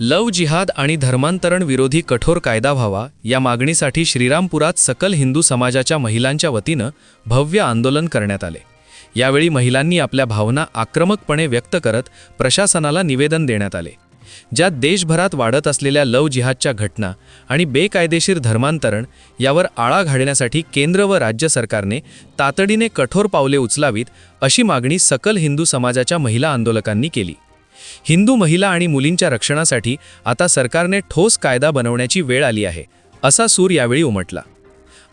लव जिहाद आणि धर्मांतरण विरोधी कठोर कायदा व्हावा या मागणीसाठी श्रीरामपुरात सकल हिंदू समाजाच्या महिलांच्या वतीनं भव्य आंदोलन करण्यात आले. यावेळी महिलांनी आपल्या भावना आक्रमकपणे व्यक्त करत प्रशासनाला निवेदन देण्यात आले. ज्यात देशभरात वाढत असलेल्या लव जिहादच्या घटना आणि बेकायदेशीर धर्मांतरण यावर आळा घालण्यासाठी केंद्र व राज्य सरकारने तातडीने कठोर पावले उचलावीत अशी मागणी सकल हिंदू समाजाच्या महिला आंदोलकांनी केली. हिंदू महिला आणि मुलींच्या रक्षणासाठी आता सरकारने ठोस कायदा बनवण्याची वेळ आली आहे असा सूर यावेळी उमटला.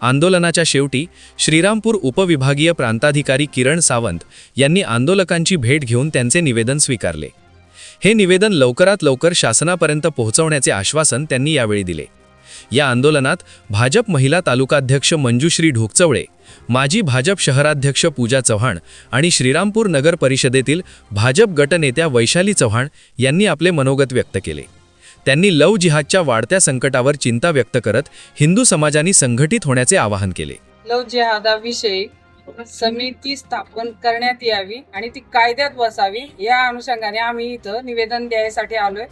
आंदोलनाच्या शेवटी श्रीरामपूर उपविभागीय प्रांताधिकारी किरण सावंत यांनी आंदोलकांची भेट घेऊन त्यांचे निवेदन स्वीकारले. हे निवेदन लवकरात लवकर शासनापर्यंत पोहोचवण्याचे आश्वासन त्यांनी यावेळी दिले. या आंदोलनात भाजप महिला तालुकाध्यक्ष मंजुश्री ढोकचवळे माजी भाजप शहराध्यक्ष पूजा चव्हाण आणि श्रीरामपूर नगर परिषदेतील भाजप गटनेत्या वैशाली चव्हाण यांनी आपले मनोगत व्यक्त केले. त्यांनी लव जिहादच्या वाढत्या संकटावर चिंता व्यक्त करत हिंदू समाजाने संघटित होण्याचे आवाहन केले. लव जिहादाविषयी समिती स्थापन करण्यात यावी आणि ती कायद्यात बसावी या अनुषंगाने आम्ही इथं निवेदन द्यायसाठी आलोय.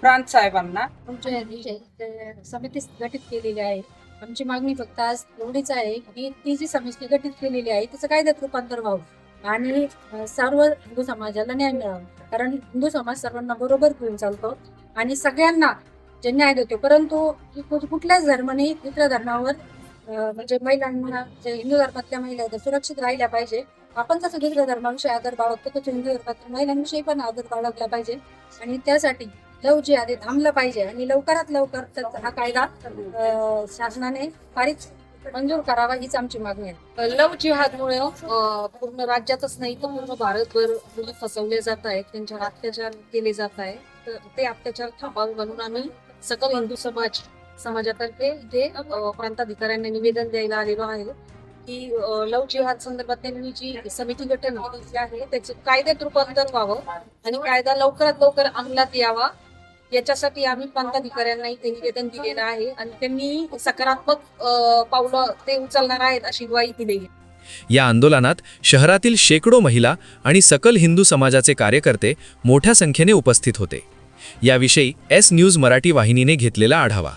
प्रांत साहेबांना. आमच्या विषय समिती गठीत केलेली आहे. आमची मागणी फक्त आज एवढीच आहे की ती जी समिती गठीत केलेली आहे तिचं कायद्यात रूपांतर व्हावं. आणि सर्व हिंदू समाजाला न्याय मिळावा. कारण हिंदू समाज सर्वांना बरोबर घेऊन चालतो आणि सगळ्यांना जे न्याय देतो. परंतु कुठल्याच धर्माने दुसऱ्या धर्मावर म्हणजे महिलांना जे हिंदू धर्मातल्या महिला आहेत सुरक्षित राहिल्या पाहिजे. आपण जसं दुसऱ्या धर्माविषयी आदर बाळगतो तसं हिंदू धर्मातल्या महिलांविषयी पण आदर बाळगला पाहिजे. आणि त्यासाठी लव आधी थांबलं पाहिजे आणि लवकरात लवकर हा कायदा शासनाने पारित मंजूर करावा हीच आमची मागणी आहे. लव जिहादमुळे पूर्ण राज्यातच नाही तर पूर्ण भारतभर मुली फसवले जात आहेत त्यांच्यावर अत्याचार केले जात आहे तर ते अत्याचार थांबावे म्हणून आम्ही सकल हिंदू समाज समाजातर्फे इथे प्रांताधिकाऱ्यांना निवेदन द्यायला आलेलो आहे की लव जिहाद संदर्भात त्यांनी जी समिती गठन आहे त्याचं कायद्यात रूपांतर व्हावं आणि कायदा लवकरात लवकर अंमलात यावा. याच्यासाठी आम्ही प्रांताधिकाऱ्यांना इथे निवेदन दिलेलं आहे आणि त्यांनी सकारात्मक पावलं ते उचलणार आहेत अशी ग्वाही दिली आहे. या आंदोलनात शहरातील शेकडो महिला आणि सकल हिंदू समाजाचे कार्यकर्ते मोठ्या संख्येने उपस्थित होते. याविषयी एस न्यूज मराठी वाहिनीने घेतलेला आढावा.